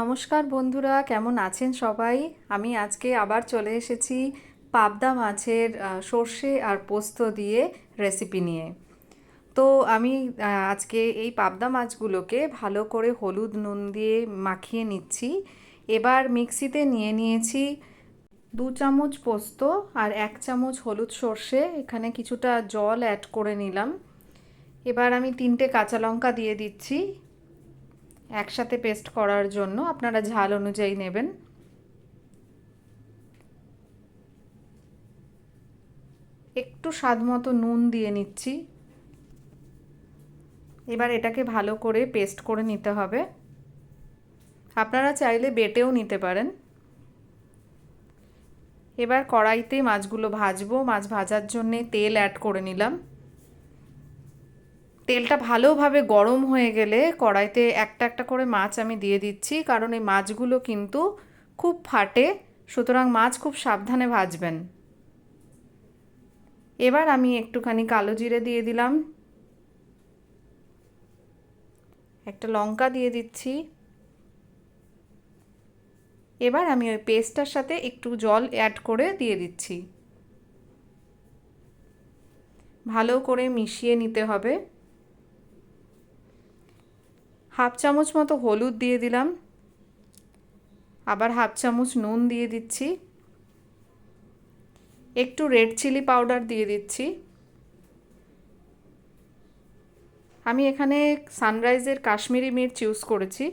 নমস্কার বন্ধুরা, কেমন আছেন সবাই? আমি আজকে আবার চলে এসেছি পাবদা মাছের সর্ষে আর পোস্ত দিয়ে রেসিপি নিয়ে। তো আমি আজকে এই পাবদা মাছগুলোকে ভালো করে হলুদ নুন দিয়ে মাখিয়ে নিচ্ছি। এবার মিক্সিতে নিয়ে নিয়েছি দু চামচ পোস্ত আর এক চামচ হলুদ সর্ষে। এখানে কিছুটা জল অ্যাড করে নিলাম। এবার আমি তিনটে কাঁচা লঙ্কা দিয়ে দিচ্ছি। একসাথে পেস্ট করার জন্য আপনারা ঝাল অনুযায়ী নেবেন। একটু স্বাদ মতো নুন দিয়ে নিচ্ছি। এবার এটাকে ভালো করে পেস্ট করে নিতে হবে। আপনারা চাইলে বেটেও নিতে পারেন। এবার কড়াইতে মাছগুলো ভাজবো। মাছ ভাজার জন্যে তেল অ্যাড করে নিলাম। তেলটা ভালোভাবে গরম হয়ে গেলে কড়াইতে একটা একটা করে মাছ আমি দিয়ে দিচ্ছি, কারণ এই মাছগুলো কিন্তু খুব ফাটে, সুতরাং মাছ খুব সাবধানে ভাজবেন। এবার আমি একটুখানি কালো জিরে দিয়ে দিলাম। একটা লঙ্কা দিয়ে দিচ্ছি। এবার আমি ওই পেস্টটার সাথে একটু জল অ্যাড করে দিয়ে দিচ্ছি। ভালো করে মিশিয়ে নিতে হবে। হাফ চামচ মতো হলুদ দিয়ে দিলাম। আবার হাফ চামচ নুন দিয়ে দিচ্ছি। একটু রেড চিলি পাউডার দিয়ে দিচ্ছি। আমি এখানে সানরাইজের কাশ্মীরি মির্চ ইউজ করেছি।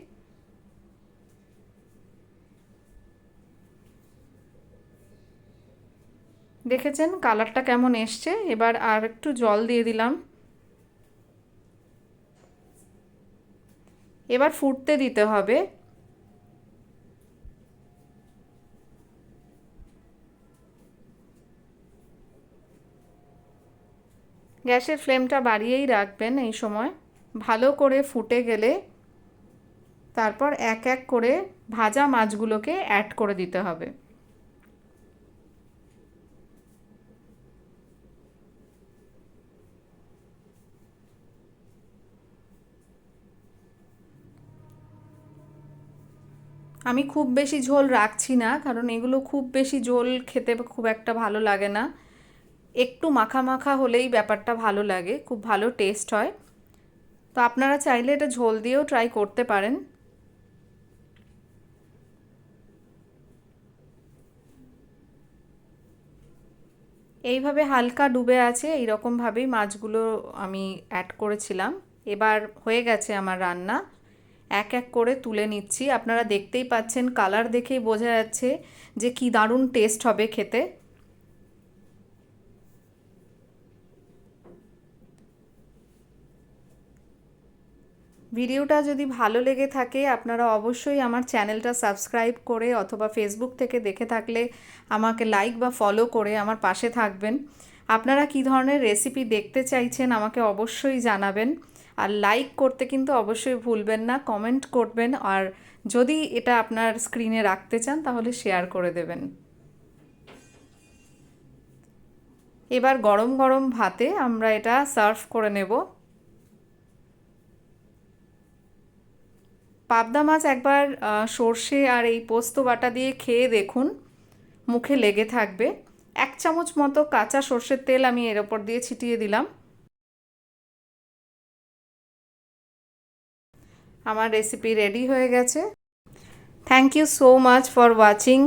দেখেছেন কালারটা কেমন এসছে? এবার আর একটু জল দিয়ে দিলাম। এবার ফুটতে দিতে হবে। গ্যাসের ফ্লেমটা বাড়িয়েই রাখবেন এই সময়। ভালো করে ফুটে গেলে তারপর এক এক করে ভাজা মাছগুলোকে অ্যাড করে দিতে হবে। আমি খুব বেশি ঝোল রাখছি না, কারণ এগুলো খুব বেশি ঝোল খেতে খুব একটা ভালো লাগে না। একটু মাখা মাখা হলেই ব্যাপারটা ভালো লাগে, খুব ভালো টেস্ট হয়। তো আপনারা চাইলে এটা ঝোল দিয়েও ট্রাই করতে পারেন। এইভাবে হালকা ডুবে আছে, এইরকমভাবেই মাছগুলো আমি অ্যাড করেছিলাম। এবার হয়ে গেছে আমার রান্না। এক এক করে তুলে নিচ্ছি। আপনারা দেখতেই পাচ্ছেন, কালার দেখেই বোঝা যাচ্ছে যে কি দারুণ টেস্ট হবে খেতে। ভিডিওটা যদি ভালো লেগে থাকে, আপনারা অবশ্যই আমার চ্যানেলটা সাবস্ক্রাইব করে অথবা ফেসবুক থেকে দেখে থাকলে আমাকে লাইক বা ফলো করে আমার পাশে থাকবেন। আপনারা কি ধরনের রেসিপি দেখতে চাইছেন আমাকে অবশ্যই জানাবেন। আর লাইক করতে কিন্তু অবশ্যই ভুলবেন না কমেন্ট করবেন আর যদি এটা আপনার স্ক্রিনে রাখতে চান তাহলে শেয়ার করে দেবেন। এবার গরম গরম ভাতে আমরা এটা সার্ভ করে নেব। পাবদা মাছ একবার সর্ষে আর এই পোস্ত বাটা দিয়ে খেয়ে দেখুন, মুখে লেগে থাকবে। এক চামচ মতো কাঁচা সর্ষের তেল আমি এর ওপর দিয়ে ছিটিয়ে দিলাম। আমার রেসিপি রেডি হয়ে গেছে। Thank you so much for watching